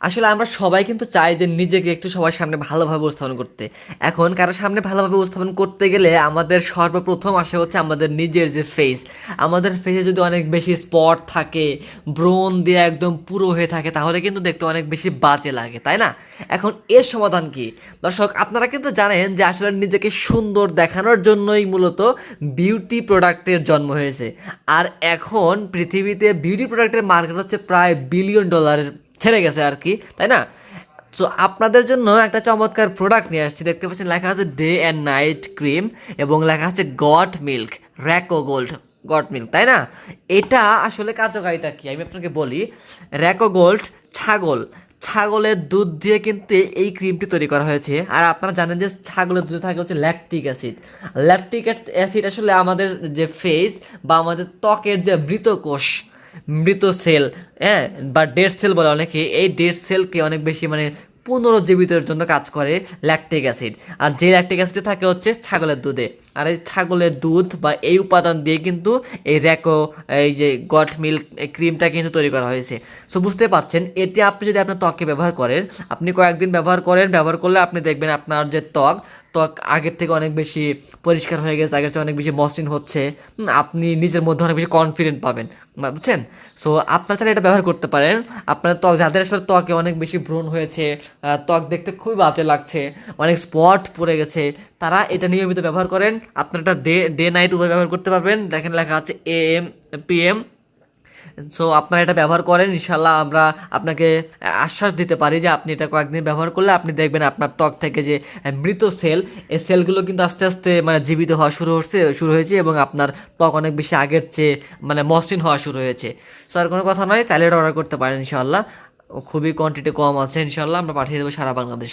আসলে আমরা সবাই কিন্তু চাই যে নিজেকে একটু সবার সামনে ভালোভাবে উপস্থাপন করতে। এখন কারোর সামনে ভালোভাবে উপস্থাপন করতে গেলে আমাদের সর্বপ্রথম আসে হচ্ছে আমাদের নিজের যে ফেস আমাদের ফেসে যদি অনেক বেশি স্পট থাকে, ব্রণ দিয়ে একদম পুরো হয়ে থাকে, তাহলে কিন্তু দেখতে অনেক বেশি বাজে লাগে, তাই না? এখন এর সমাধান কি? দর্শক, আপনারা কিন্তু জানেন যে আসলে নিজেকে সুন্দর দেখানোর জন্যই মূলত বিউটি প্রোডাক্টের জন্ম হয়েছে। আর এখন পৃথিবীতে বিউটি প্রোডাক্টের মার্কেট হচ্ছে প্রায় বিলিয়ন ডলারের ছেড়ে গেছে আর কি, তাই না? সো আপনাদের জন্য একটা চমৎকার প্রোডাক্ট নিয়ে আসছি। দেখতে পাচ্ছেন, লেখা আছে ডে অ্যান্ড নাইট ক্রিম এবং লেখা আছে গট মিল্ক র্যাকো গোল্ড গট মিল্ক তাই না? এটা আসলে কার্যকারিতা কি? আমি আপনাকে বলি র্যাকো গোল্ড ছাগল। ছাগলের দুধ দিয়ে কিন্তু এই ক্রিমটি তৈরি করা হয়েছে। আর আপনারা জানেন যে ছাগলের দুধে থাকে হচ্ছে ল্যাকটিক অ্যাসিড ল্যাকটিক অ্যাসিড আসলে আমাদের যে ফেস বা আমাদের ত্বকের যে মৃত কোষ মৃত সেল হ্যাঁ বা ডেড সেল বলে অনেকে। এই ডেড সেলকে অনেক বেশি মানে পুনরুজ্জীবিতের জন্য কাজ করে ল্যাকটিক অ্যাসিড আর যে ল্যাকটিক অ্যাসিড থাকে হচ্ছে ছাগলের দুধে। আর এই ছাগলের দুধ বা এই উপাদান দিয়ে কিন্তু এই র্যাকো, এই যে গট মিল্ক, এই ক্রিমটা কিন্তু তৈরি করা হয়েছে। সো বুঝতে পারছেন এটি আপনি যদি আপনার ত্বকে ব্যবহার করেন, আপনি কয়েকদিন ব্যবহার করেন, ব্যবহার করলে আপনি দেখবেন আপনার যে ত্বক ত্বক আগের থেকে অনেক বেশি পরিষ্কার হয়ে গেছে, আগের থেকে অনেক বেশি মসৃণ হচ্ছে। আপনি নিজের মধ্যে অনেক বেশি কনফিডেন্ট পাবেন বুঝছেন? সো আপনার চাইলে এটা ব্যবহার করতে পারেন। আপনার ত্বক, যাদের আসলে ত্বকে অনেক বেশি ব্রণ হয়েছে ত্বক দেখতে খুবই বাজে লাগছে, অনেক স্পট পড়ে গেছে, তারা এটা নিয়মিত ব্যবহার করেন। আপনারা এটা ডে ডে নাইট উভয় ব্যবহার করতে পারবেন। দেখেন লেখা আছে A M P M so আপনারা এটা ব্যবহার করেন ইনশাল্লাহ আমরা আপনাকে আশ্বাস দিতে পারি যে আপনি এটা কয়েকদিন ব্যবহার করলে আপনি দেখবেন আপনার ত্বক থেকে যে মৃত সেল, এই সেলগুলো কিন্তু আস্তে আস্তে মানে জীবিত হওয়া শুরু হচ্ছে, শুরু হয়েছে এবং আপনার ত্বক অনেক বেশি আগের চেয়ে মানে মসৃণ হওয়া শুরু হয়েছে। সো আর কোনো কথা নয়, চাইলে অর্ডার করতে পারেন ইনশাল্লাহ খুবই কোয়ান্টিটি কম আছে ইনশাল্লাহ আমরা পাঠিয়ে দেবো সারা বাংলাদেশ।